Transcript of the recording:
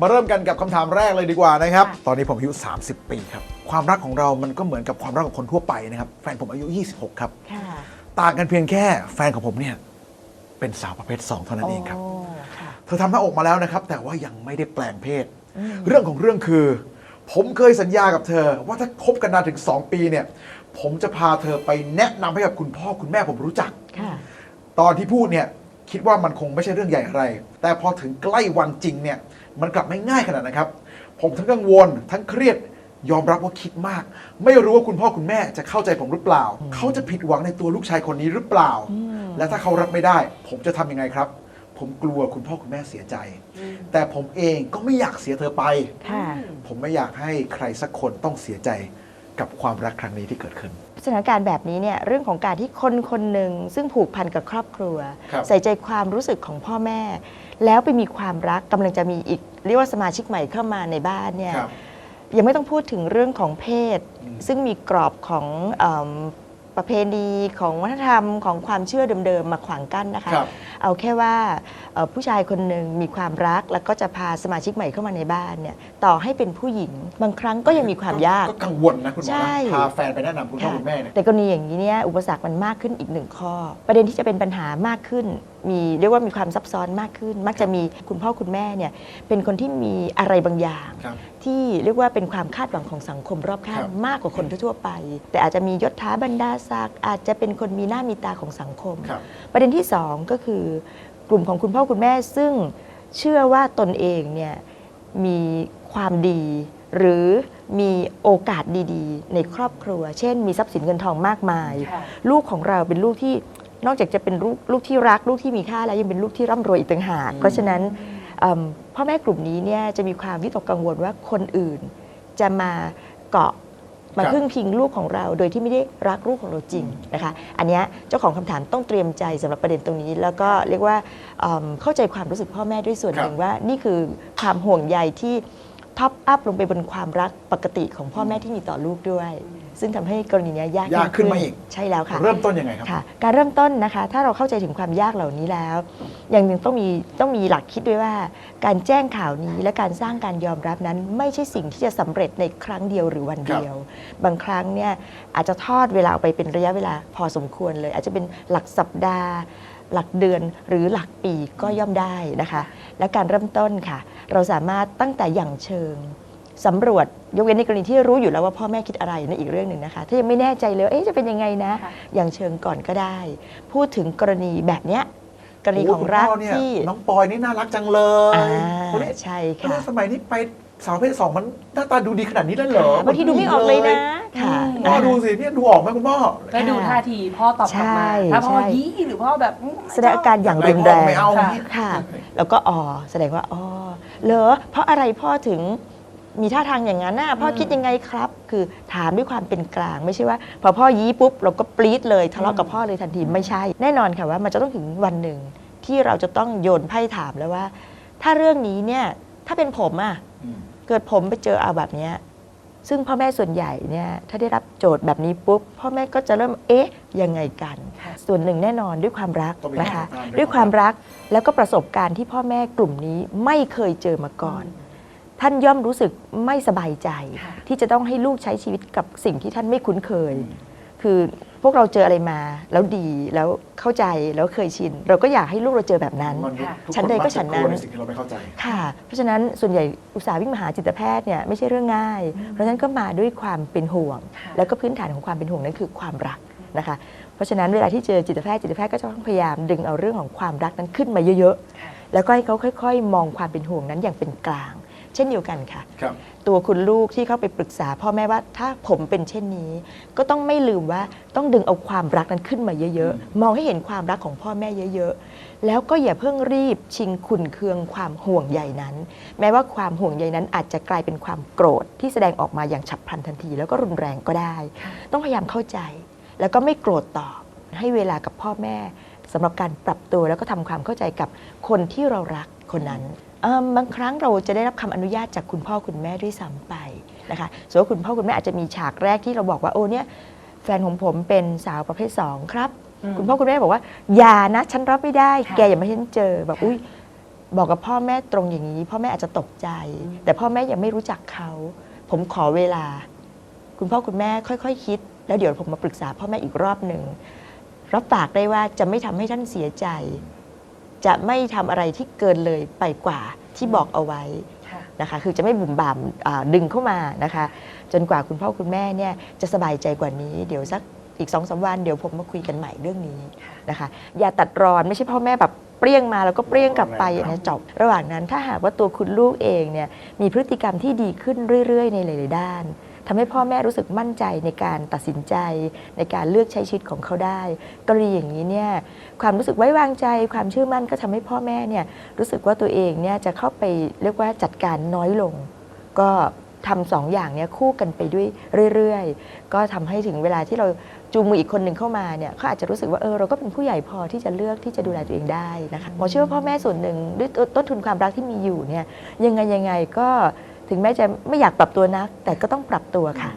มาเริ่มกันกับคำถามแรกเลยดีกว่านะครับ ค่ะ ตอนนี้ผมอายุ 30 ปีครับ ความรักของเรามันก็เหมือนกับความรักของคนทั่วไปนะครับ แฟนผมอายุ 26 ครับ ค่ะต่างกันเพียงแค่แฟนของผมเนี่ย เป็นสาวประเภท 2 เท่านั้นเองครับ โค่ะเธอทำหน้าอกมาแล้วนะครับ แต่ว่ายังไม่ได้แปลงเพศเรื่องของเรื่องคือ ผมเคยสัญญากับเธอ ว่าถ้าคบกันนานถึง 2 ปีเนี่ย ผมจะพาเธอไปแนะนำให้กับคุณพ่อคุณแม่ผมรู้จัก ค่ะ ตอนที่พูดเนี่ย คิดว่ามันคงไม่ใช่เรื่องใหญ่อะไร แต่พอถึงใกล้วันจริงเนี่ยมันกลับไม่ง่ายขนาดนะครับ ผมทั้งกังวลทั้งเครียดยอมรับว่าคิดมาก ไม่รู้ว่าคุณพ่อคุณแม่จะเข้าใจผมหรือเปล่า เขาจะผิดหวังในตัวลูกชายคนนี้หรือเปล่า และถ้าเขารับไม่ได้ ผมจะทำยังไงครับ ผมกลัวคุณพ่อคุณแม่เสียใจ แต่ผมเองก็ไม่อยากเสียเธอไปค่ะผมไม่อยากให้ใครสักคนต้องเสียใจ กับความรักครั้งนี้ที่เกิดขึ้น สถานการณ์แบบนี้เนี่ยเรื่องของการที่คนคนหนึ่งซึ่งผูกพันกับครอบครัว ครับใส่ใจความรู้สึกของพ่อแม่ แล้วไปมีความรักกำลังจะมีอีกเรียกว่าสมาชิกใหม่เข้ามาในบ้านเนี่ยครับยังไม่ต้องพูดถึงเรื่องของเพศ อืมซึ่งมีกรอบของเอิ่ม ประเพณีของวัฒนธรรมของความเชื่อเดิมๆมาขวางกั้นนะคะ ครับ เอาแค่ว่าเอ่อผู้ชายคนหนึ่งมีความรักแล้วก็จะพาสมาชิกใหม่เข้ามาในบ้านเนี่ยต่อให้เป็นผู้หญิงบางครั้งก็ยังมีความยาก ก็กังวลนะคุณหมอใช่ นะพาแฟนไปแนะนำคุณพ่อคุณแม่เนี่ย แต่กรณีอย่างนี้เนี่ยอุปสรรคมันมากขึ้นอีกหนึ่งข้อ ประเด็นที่จะเป็นปัญหามากขึ้น มีเรียกว่ามีความซับซ้อนมากขึ้น มักจะมีคุณพ่อคุณแม่เนี่ยเป็นคนที่มีอะไรบางอย่าง ครับ ที่เรียกว่าเป็นความคาดหวังของสังคมรอบข้างครับมากกว่าคนทั่วๆไป แต่อาจจะมียศถาบรรดาศักดิ์อาจจะเป็นคนมีหน้ามีตาของสังคม ครับ ประเด็นที่สองก็คือกลุ่มของคุณพ่อคุณแม่ซึ่งเชื่อว่าตนเองเนี่ยมีความดี หรือมีโอกาสดีๆ ในครอบครัว เช่น มีทรัพย์สินเงินทองมากมาย ค่ะ ลูกของเราเป็นลูกที่นอกจากจะเป็นลูกลูกที่รัก ลูกที่มีค่าแล้วยังเป็นลูกที่ร่ำรวยอีกต่างหาก เพราะฉะนั้นเอิ่ม พ่อแม่กลุ่มนี้เนี่ยจะมีความวิตกกังวลว่าคนอื่น จะมาเกาะมาครับพึ่งพิงลูกของเรา โดยที่ไม่ได้รักลูกของเราจริงนะคะอันเนี้ยเจ้าของคำถามต้องเตรียมใจสำหรับประเด็นตรงนี้ แล้วก็เรียกว่าเอิ่มเข้าใจความรู้สึกพ่อแม่ด้วยส่วนครับหนึ่งว่า นี่คือความห่วงใยที่ ท็อปอัพลงไปบนความรักปกติของพ่อแม่ที่มีต่อลูกด้วย ซึ่งทำให้กรณีเนี้ยยากยากขึ้นมาอีกใช่แล้วค่ะ เริ่มต้นยังไงครับค่ะการเริ่มต้นนะคะ ถ้าเราเข้าใจถึงความยากเหล่านี้แล้ว อย่างหนึ่งต้องมีต้องมีหลักคิดด้วยว่า การแจ้งข่าวนี้และการสร้างการยอมรับนั้น ไม่ใช่สิ่งที่จะสำเร็จในครั้งเดียวหรือวันเดียว บางครั้งเนี่ยอาจจะทอดเวลาออกไปเป็นระยะเวลาพอสมควรเลย อาจจะเป็นหลักสัปดาห์ หลักเดือนหรือหลักปีก็ย่อมได้นะคะ และการเริ่มต้นค่ะ เราสามารถตั้งแต่อย่างเชิงสำรวจยกเว้นในกรณีที่รู้อยู่แล้วว่าพ่อแม่คิดอะไรในะอีกเรื่องหนึ่งนะคะ ถ้ายังไม่แน่ใจเลยว่าเอ๊ะจะเป็นยังไงนะค่ะอย่างเชิงก่อนก็ได้ พูดถึงกรณีแบบเนี้ยกรณีของรักโคุณพ่เนี่ยที่น้องปอยนี่น่ารักจังเลยอ่าคนนี้ใช่คนค่ะนี้สมัยนี้ไป สาวประเพศสองมันหน้าตาดูดีขนาดนี้แล้วเหรอบางทีดูไม่ออกเลยนะค่ะคุณพ่อดูสิเนี่ยดูออกไหมคุณพ่อแล้วดูท่าทีพ่อตอบกลับมา ใช่ถ้าพ่อใช่ ยี่หรือพ่อแบบอืมแสดงอาการอย่างรุนแรงไม่เอาค่ะค่ะ แล้วก็อ๋อแสดงว่าอ๋อเหรอเพราะอะไรพ่อถึงมีท่าทางอย่างนั้นน่ะพ่อคิดยังไงครับ คือถามด้วยความเป็นกลางไม่ใช่ว่า พอพ่อยี้ปุ๊บเราก็ปรี๊ดเลยทะเลาะกับพ่อเลยทันทีไม่ใช่ แน่นอนค่ะว่ามันจะต้องถึงวันหนึ่งที่เราจะต้องโยนไพ่ถามแล้วว่า ถ้าเรื่องนี้เนี่ยถ้าเป็นผมอะ อืม เกิดผมไปเจอเอาแบบเนี้ยซึ่งพ่อแม่ส่วนใหญ่เนี่ยถ้าได้รับโจทย์แบบนี้ปุ๊บพ่อแม่ก็จะเริ่มเอ๊ะยังไงกันค่ะส่วนหนึ่งแน่นอนด้วยความรักต้องมีนะคะความรักด้วยความรักแล้วก็ประสบการณ์ที่พ่อแม่กลุ่มนี้ไม่เคยเจอมาก่อน ท่านย่อมรู้สึกไม่สบายใจค่ะที่จะต้องให้ลูกใช้ชีวิตกับสิ่งที่ท่านไม่คุ้นเคย คือ พวกเราเจออะไรมาแล้วดีแล้วเข้าใจแล้วเคยชิน เราก็อยากให้ลูกเราเจอแบบนั้นมนุษย์ทุกฉันใดก็ฉันนั้นมัจะกลัวในสิ่งที่เราไม่เข้าใจค่ะ เพราะฉะนั้นส่วนใหญ่อุตสาห์วิ่งมาหาจิตแพทย์เนี่ยไม่ใช่เรื่องง่าย เพราะฉะนั้นก็มาด้วยความเป็นห่วงค่ะแล้วก็พื้นฐานของความเป็นห่วงนั้นคือความรักนะคะ เพราะฉะนั้นเวลาที่เจอจิตแพทย์จิตแพทย์ก็จะต้องพยายามดึงเอาเรื่องของความรักนั้นขึ้นมาเยอะค่ะๆแล้วก็ให้เขาค่อย ๆ มองความเป็นห่วงนั้นอย่างเป็นกลางเช่นเดียวกันค่ะ ครับ ตัวคุณลูกที่เข้าไปปรึกษาพ่อแม่ว่าถ้าผมเป็นเช่นนี้ ก็ต้องไม่ลืมว่าต้องดึงเอาความรักนั้นขึ้นมาเยอะๆ มองให้เห็นความรักของพ่อแม่เยอะๆ แล้วก็อย่าเพิ่งรีบชิงขุนเคืองความห่วงใยนั้น แม้ว่าความห่วงใยนั้นอาจจะกลายเป็นความโกรธที่แสดงออกมาอย่างฉับพลันทันที แล้วก็รุนแรงก็ได้ค่ะต้องพยายามเข้าใจ แล้วก็ไม่โกรธตอบให้เวลากับพ่อแม่สำหรับการปรับตัวแล้วก็ทำความเข้าใจกับคนที่เรารักคนนั้น เอิ่มบางครั้งเราจะได้รับคำอนุญาตจากคุณพ่อคุณแม่ด้วยซ้ำไปนะคะส่วนว่าคุณพ่อคุณแม่อาจจะมีฉากแรกที่เราบอกว่าโอ้เนี่ยแฟนของผมเป็นสาวประเภทสองครับอืมคุณพ่อคุณแม่บอกว่าอย่านะฉันรับไม่ได้ ค่ะแกอย่ามาให้ฉันเจอแบบอุ้ยบอกกับพ่อแม่ตรงอย่างนี้ พ่อแม่อาจจะตกใจแต่พ่อแม่ยังไม่รู้จักเขา ผมขอเวลา คุณพ่อคุณแม่ค่อยๆคคิด แล้วเดี๋ยวผมมาปรึกษาพ่อแม่อีกรอบหนึ่งรับปากได้ว่าจะไม่ทำให้ท่านเสียใจ จะไม่ทำอะไรที่เกินเลยไปกว่าที่บอกเอาไว้ค่ะนะคะ คือจะไม่บุ่มบ่ามอ่าดึงเข้ามานะคะ จนกว่าคุณพ่อคุณแม่เนี่ยจะสบายใจกว่านี้ เดี๋ยวสักอีกสองสาวันเดี๋ยวผมมาคุยกันใหม่เรื่องนี้นะคะ อย่าตัดรอนไม่ใช่พ่อแม่แบบเปรี้ยงมาแล้วก็เปรี้ยงกลับไปอย่างนี้จบระหว่างนั้นถ้าหากว่าตัวคุณลูกเองเนี่ยมีพฤติกรรมที่ดีขึ้นเรื่อย ๆ ในหลายๆด้าน ทำให้พ่อแม่รู้สึกมั่นใจในการตัดสินใจ ในการเลือกใช้ชีวิตของเขาได้ กรณีอย่างนี้เนี่ยความรู้สึกไว้วางใจ ความเชื่อมั่นก็ทำให้พ่อแม่เนี่ยรู้สึกว่าตัวเองเนี่ยจะเข้าไปเรียกว่าจัดการน้อยลง ก็ทำสองอย่างเนี้ยคู่กันไปด้วยเรื่อยๆ ก็ทำให้ถึงเวลาที่เราจูงมืออีกคนหนึ่งเข้ามาเนี่ยเขาอาจจะรู้สึกว่าเออเราก็เป็นผู้ใหญ่พอที่จะเลือกที่จะดูแลตัวเองได้นะคะหมอเชื่อว่าพ่อแม่ส่วนหนึ่งด้วยต้นทุนความรักที่มีอยู่เนี่ยยังไงยังไงก็ ถึงแม้จะไม่อยากปรับตัวนัก แต่ก็ต้องปรับตัวค่ะ